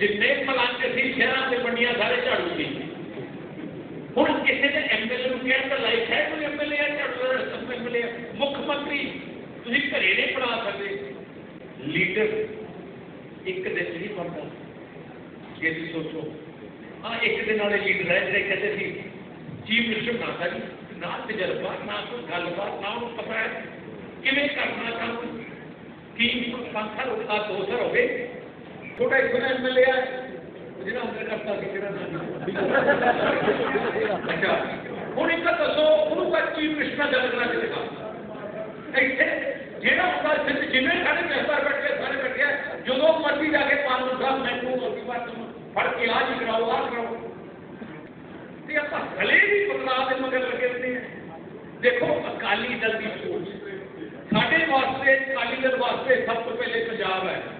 جتنے پلانگ سی شہر سے بنیا سارے جھاڑو کی ہوں کسی نے ایم ایل اے کہہ تو لائف ہے کوئی ایم ایل اے جھاڑو ایم ایل اے مکھ منتری تھی گھر نہیں بنا سکتے لیڈر ایک دن نہیں بنتا یہ سوچو۔ ہاں ایک دن والے لیڈر ہے جڑے کہتے تھے، چیف منسٹر بنا سکتے نہ تجربہ، نہ کوئی گل بات نہ انہوں پتا ہے۔ کیون کرنا کام؟ تین سال دو سال ہوگئے چھوٹا ہی بنا ایم ایل اے ہے جناب میں کرتا کہ جناب اچھا۔ ہوں ایک دسو انہوں کا چیف منسٹر جنرل بنا کے دکھا۔ اتنے جہاں ہوتا سندھ جنہیں سارے دفتر بیٹھے سارے بیٹھے جدو مرضی جا کے قانون صاحب میں کو اور بات پڑھ کے آج کراؤ آ کراؤ۔ آپ گلے بھی بدلاؤ کے مگر لگے ہوتے ہیں۔ دیکھو، اکالی دل کی سوچ۔ سارے واسطے، اکالی دل واسطے سب سے پہلے پنجاب ہے۔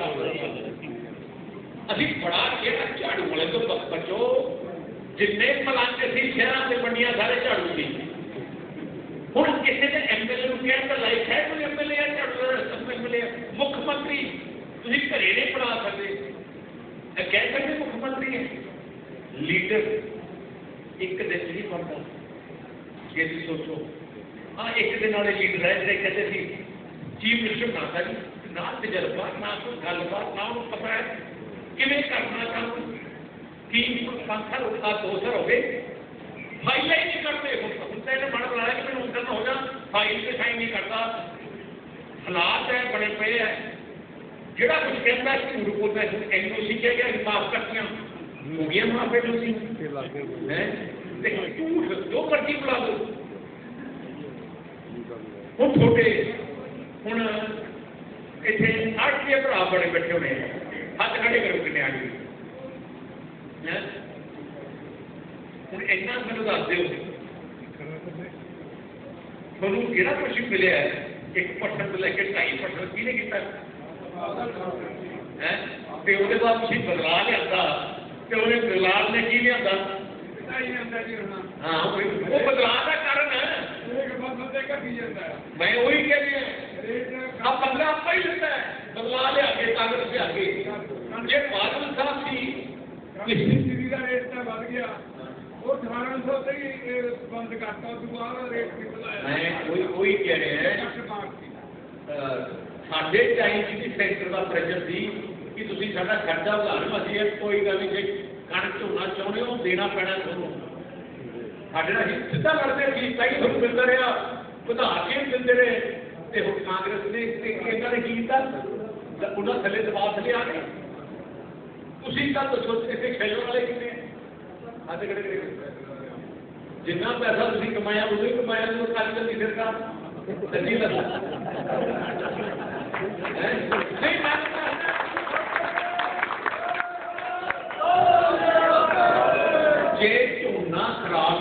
ਅਸੀਂ ਬੜਾ ਕਿਹੜਾ ਝਾੜੂ ਵਾਲੇ ਤੋਂ ਬ- ਬਚੋ ਜਿੰਨੇ ਮਲੰਗ ਸੀ ਸ਼ਹਿਰਾਂ ਤੇ ਮੰਡੀਆਂ ਸਾਰੇ ਝਾੜੂ ਸੀ ਹੁਣ ਕਿਸੇ ਨੇ ਐਮਐਲਏ ਨੂੰ ਕਹਿਣ ਦਾ ਲਾਇਕ ਹੈ ਕੋਈ ਐਮਐਲਏ ਹੈ ਝਾੜੂ ਐਮਐਲਏ ਮੁੱਖ ਮੰਤਰੀ ਤੁਸੀਂ ਘਰੇ ਨਹੀਂ ਬਣਾ ਸਕਦੇ ਇਹ ਕਹਿ ਸਕਦੇ ਮੁੱਖ ਮੰਤਰੀ ਹੈ ਲੀਡਰ ਇੱਕ ਦਿਨ 'ਚ ਨਹੀਂ ਬਣਦਾ ਜੇ ਤੁਸੀਂ ਸੋਚੋ ਆ ਇੱਕ ਦਿਨ ਵਾਲੇ ਲੀਡਰ ਹੈ ਜਿਹੜੇ ਕਹਿੰਦੇ ਸੀ ਚੀਫ ਮਿਨਿਸਟਰ ਬਣਾਤਾ ਜੀ ਨਾ ਤਜਰਬਾ ਨਾ ਕੋਈ ਗੱਲਬਾਤ ਨਾ ਉਹਨੂੰ ਪਤਾ ਹੈ کرنا چاہوں تین پنکھر دو سر ہی نہیں کرتے ہوتا ہے بڑا بڑا ہے کہ میں نہ ہو فائل سائن نہیں کرتا۔ حالات بڑے ہیں۔ جڑا کچھ کہتا ہے کہ میں سی کیا گیا معاف ہو گیا سی۔ بلا دو۔ چھوٹے ہوں اتنے کے برا بڑے بیٹھے ہوئے ہیں۔ ہاتھ کھڑے کرو کنے آگے ہاں؟ ہوں ایسا مجھے دس دو تھوں کہڑا کچھ ملیا ہے ایک پرسنٹ لے کے ڈھائی پرسنٹ کی نے کیا میں ਜੇ ਬਾਦਲ ਸਾਹਿਬ ਸੀ ਉਹ 1800 ਤੇ ਹੀ ਬੰਦ ਕਰਤਾ ਉਸ ਤੋਂ ਬਾਅਦ ਰੇਟ ਵਧਾਇਆ ਮੈਂ ਉਹੀ ਉਹੀ ਕਹਿ ਰਿਹਾ ਹੈ ਸਾਡੇ ਟਾਈਮ ਦੀ ਸੈਂਟਰ ਦਾ ਪ੍ਰੈਸ਼ਰ ਸੀ ਕਿ ਤੁਸੀਂ ਸਾਡਾ ਖਰਚਾ ਵਧਾ ਲਓ ਅਸੀਂ ਕੋਈ ਗੱਲ ਨਹੀਂ ਜੇ ਕਣਕ ਝੋਨਾ ਚਾਹੁੰਦੇ ਹੋ ਦੇਣਾ ਪੈਣਾ ਤੁਹਾਨੂੰ। ਸਾਡੇ ਨਾਲ ਸਿੱਧਾ ਕਰਦੇ ਸੀ ਕਈ ਤੁਹਾਨੂੰ ਮਿਲਦਾ ਰਿਹਾ ਵਧਾ ਕੇ ਦਿੰਦੇ ਰਹੇ। ਤੇ ਹੁਣ ਕਾਂਗਰਸ ਨੇ ਤੇ ਇਹਨਾਂ ਨੇ ਕੀ ਕੀਤਾ? ਤਾਂ ਉਹਨਾਂ ਥੱਲੇ ਦਬਾਅ ਥੱਲੇ ਆ ਗਏ। اسی کا تو چھوٹے کھیلنے والے کتنے ہاتھ کھڑے کھڑے جنا پیسہ تھی کمایا وہ کمایا تو کل جلدی پھر کا نہیں لگا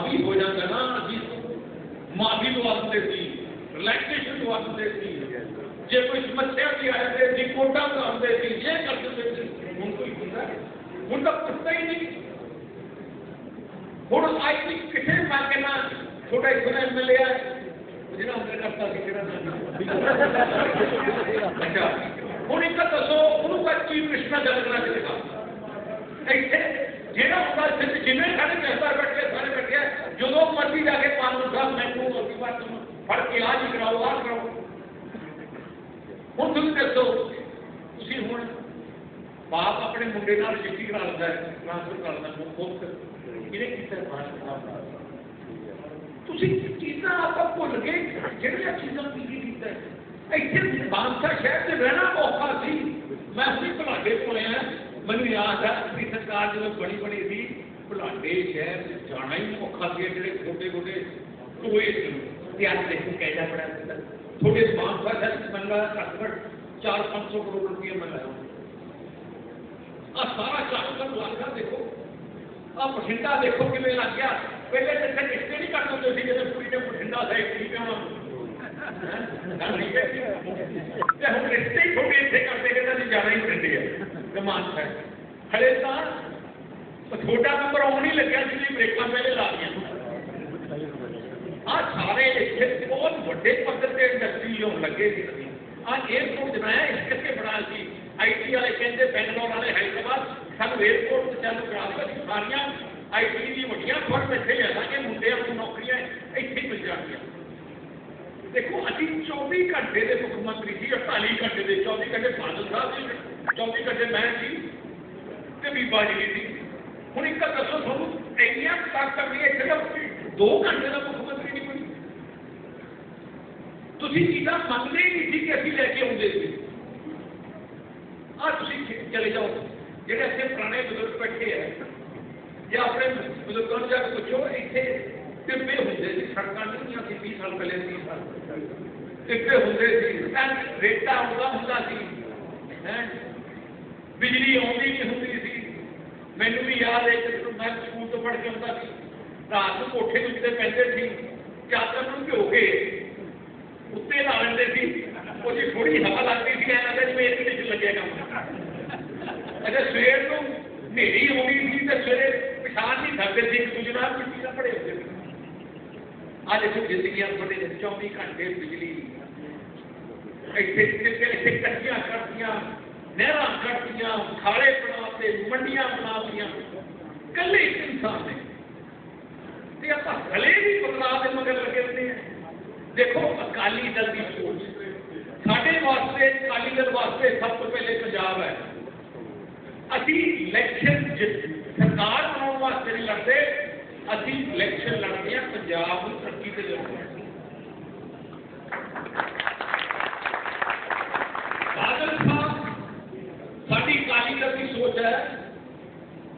جی ہو جاتا جی، معافی تو جی، کوٹا کرتے تھی یہ کرتے منڈا پوچھتا ہی نہیں۔ ہوں آئی تھی کسی مر کے نہ چھوٹا ایک ایم ایل اے ہے ہوں بیٹھے بیٹھے جدو مرضی جا پڑھ کے ہوں باپ اپنے منڈے کا چیٹی کرا لگا ہے ٹرانسفر کر لیتا ہے خود یہ کیتا ہے بھاشن صاحب تھی چیزاں آپ بھول گئے جہاں چیزاں کی کیتا ہے اتنے بادشاہ شہر سے رہنا موقع سی میں اسی پلاڈے کو آیا مجھے یاد ہے اپنی سرکار جب بڑی بڑی تھی پلاڈے شہر سے جانا ہی موقع سی جڑے چھوٹے چھوٹے ٹوئے تیار دیکھنے کہنا پڑا تھوڑے بادشاہ شہر سے منگا گھٹ چار پانچ سو کروڑ روپیہ منگایا سارا کلاسٹر بلانا دیکھو۔ آپ بٹھنڈا دیکھو کہ لگ گیا۔ پہلے تو اتنے کشتے نہیں کر سکتے تھے جب پوری نے بٹھنڈا سے ٹھیک ہے۔ ہم رشتے ہی تھوڑے اتنے کرتے کہ تو جی جانا ہی پڑتی ہے کمان ہے ہلے تو چھوٹا نمبر آن ہی لگا جی بریکاں پہلے لا دیا۔ ہاں سارے اتنے بہت وڈے پدھر سے انڈسٹری ہونے لگے۔ ہاں ایئرپورٹ بنایا اس کے بنا سی۔ آئی ٹی والے کہتے بینگلور والے سب ایئرپورٹ چل آئی ٹی کہ منڈے اپنی نوکریاں اتنے مل دیکھو ابھی چوبی گھنٹے کے مکھ منتری اڑتالی گھنٹے کے چوبی گھنٹے بادل صاحب چوبی گھنٹے میں سی تو بیبا جی سی ہوں ایک دسو ایسا طاقت صرف دو گھنٹے کا مکھ منتری نہیں بنی تھی منگنے ہی نہیں کہ ابھی لے کے تھی چلے جاؤ جہے اتنے پرانے بزرگ بیٹھے ہیں یا اپنے بزرگوں پوچھو اتنے ٹبے ہوں سڑک نہیں سال پہلے سال ٹبے ہوں ریٹا آتا ہوں بجلی نہیں سی بھی یاد ہے میں اسکول تو پڑھ کے آتا سی رات کو پہنتے تھے چادر پیو کے اتنے لا لیتے تھوڑی ہوا لگتی تھی میرے لگے کام اگر سویر نو نیری ہونی تھی تو سویرے پچھان نہیں تھکتے تھے، ایک دوسرے نال کسی نہ پڑے ہوتے آج ایسے زندگیاں بڑے چوبی گھنٹے بجلی۔ کٹیاں کٹدیاں نہر کٹدیاں کھاڑے بناتے، منڈیاں بناتی کلے انسان نے آپ ہلے بھی بدلا کے مگر لگے ہوتے ہیں۔ دیکھو، اکالی دل کی سوچ۔ سارے واسطے، اکالی دل واسطے سب تو پہلے پنجاب ہے۔ ਅਸੀਂ ਇਲੈਕਸ਼ਨ ਜਿੱਤ ਸਰਕਾਰ ਬਣਾਉਣ ਵਾਸਤੇ ਨਹੀਂ ਲੜਦੇ ਅਸੀਂ ਇਲੈਕਸ਼ਨ ਲੜਦੇ ਹਾਂ ਪੰਜਾਬ ਨੂੰ ਤਰੱਕੀ ਤੇ ਲਿਆਉਣ ਵਾਸਤੇ ਬਾਦਲ ਸਾਹਿਬ ਸਾਡੀ ਅਕਾਲੀ ਦਲ ਦੀ ਸੋਚ ਹੈ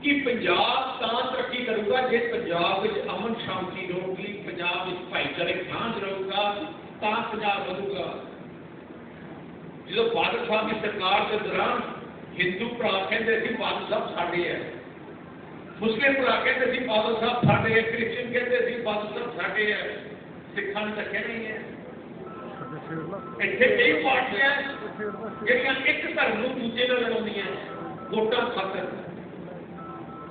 ਕਿ ਪੰਜਾਬ ਤਾਂ ਤਰੱਕੀ ਕਰੂਗਾ ਜੇ ਪੰਜਾਬ ਵਿੱਚ ਅਮਨ ਸ਼ਾਂਤੀ ਰਹੂਗੀ ਪੰਜਾਬ ਵਿੱਚ ਭਾਈਚਾਰਕ ਸਾਂਝ ਰਹੂਗਾ ਤਾਂ ਪੰਜਾਬ ਵਧੂਗਾ ਜਦੋਂ ਬਾਦਲ ਸਾਹਿਬ ਦੀ ਸਰਕਾਰ ਦੇ ਦੌਰਾਨ ہندو پراخے سی فادر صاحب ساڈے ہے مسلم پراخے سی فادر صاحب ساڈے ہے کرسچن کہتے سی فادر صاحب ساڈے ہے سکھان چکے نہیں ہے اتنے کئی ایک دھرم دوجے نہ خاطر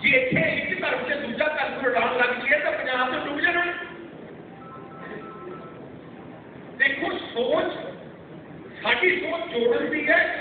جی ایک سے دوجا دھرم لڑان لگ جائے تو تو جانا دیکھو سوچ ساری سوچ جوڑن کی ہے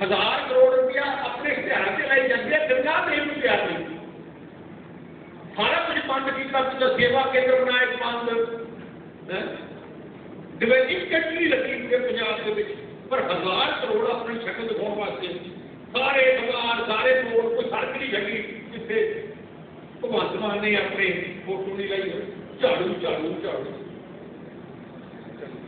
ہزار کروڑ روپیہ اپنے اشتہار سے لائی جاتی ہے سرکار دیو بھی تیار نہیں سارا کچھ بند کیا پورا سیوا کیندر بنا بند ڈویلپ کنٹری لگی ہوئی ہے پنجاب کے پر ہزار کروڑ اپنی شکل دکھاؤ واسطے سارے ہزار سارے کروڑ کوئی سڑک نہیں لگی جیسے مہاتما نے اپنے فوٹو نہیں لائی ہوئی جھاڑو جھاڑو جھاڑو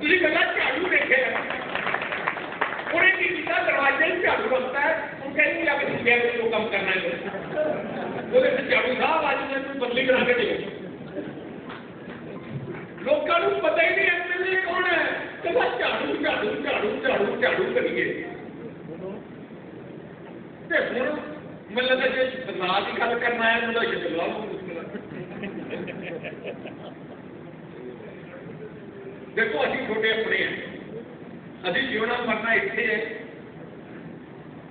تھی غلط جھاڑو دیکھے پورے کی کتا دروازے میں جھاڑو رکھتا ہے۔ تم کہیں گے اب اس کے بیگ کو کم کرنا ہے۔ وہ کہتے جھاڑو صاحب آج میں تم بدلی بنا کے دیکھ لوگوں کو پتہ ہی نہیں ایم ایل اے کون ہے۔ تو بس جھاڑو جھاڑو جھاڑو جھاڑو جھاڑو کریے تے ہن میں لگا جی بنا دی گل کرنا ہے، مجھے لگا بسم اللہ دیکھو ابھی چھوٹے اپنے ہیں ابھی جیونا مرنا اتنے ہے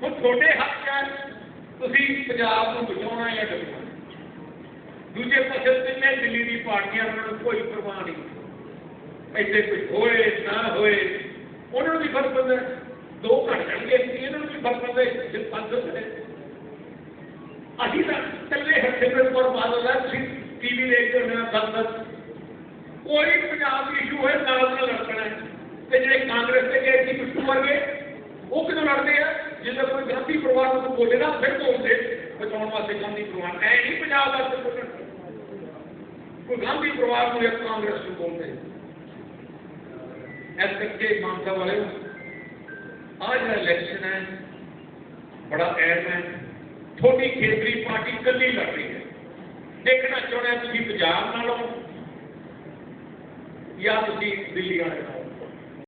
ہوں تھوڑے حق ہے تھی پنجاب کو بچا یا ڈبنا دوجے پاس پہلے دلی کی پارٹیاں انہوں نے کوئی پرواہ نہیں ایسے کچھ ہوئے نہ ہوئے انہوں بھی فرق پڑتا ہے دو گھٹ جان گے یہاں بھی فرق پہ سرپنچ صرف ہے ابھی تک چلے ہر ہرسمرت کور بادل ہے ٹی وی دیکھ کے میرا دس دس کوئی پنجاب ایشو ہے نال نال لڑنا ہے۔ تے جڑے کانگریس تے گئے کی پشتو ورگے وہ کدوں لڑتے ہیں؟ جس کوئی گلتی پروار کو بولے نا پھر کو اسے بچاؤ واسطے گاندھی پروار اے نہیں پنجاب واسطے کوئی گاندھی پروار کو یا کانگریس کو بولتے ہیں؟ اس کے امام والے آج کا الیکشن ہے۔ بڑا اہم ہے۔ تھوڑی کھیتری پارٹی کلی لڑ رہی ہے۔ دیکھنا چاہنا ہے تھی پنجاب نالوں۔ you have.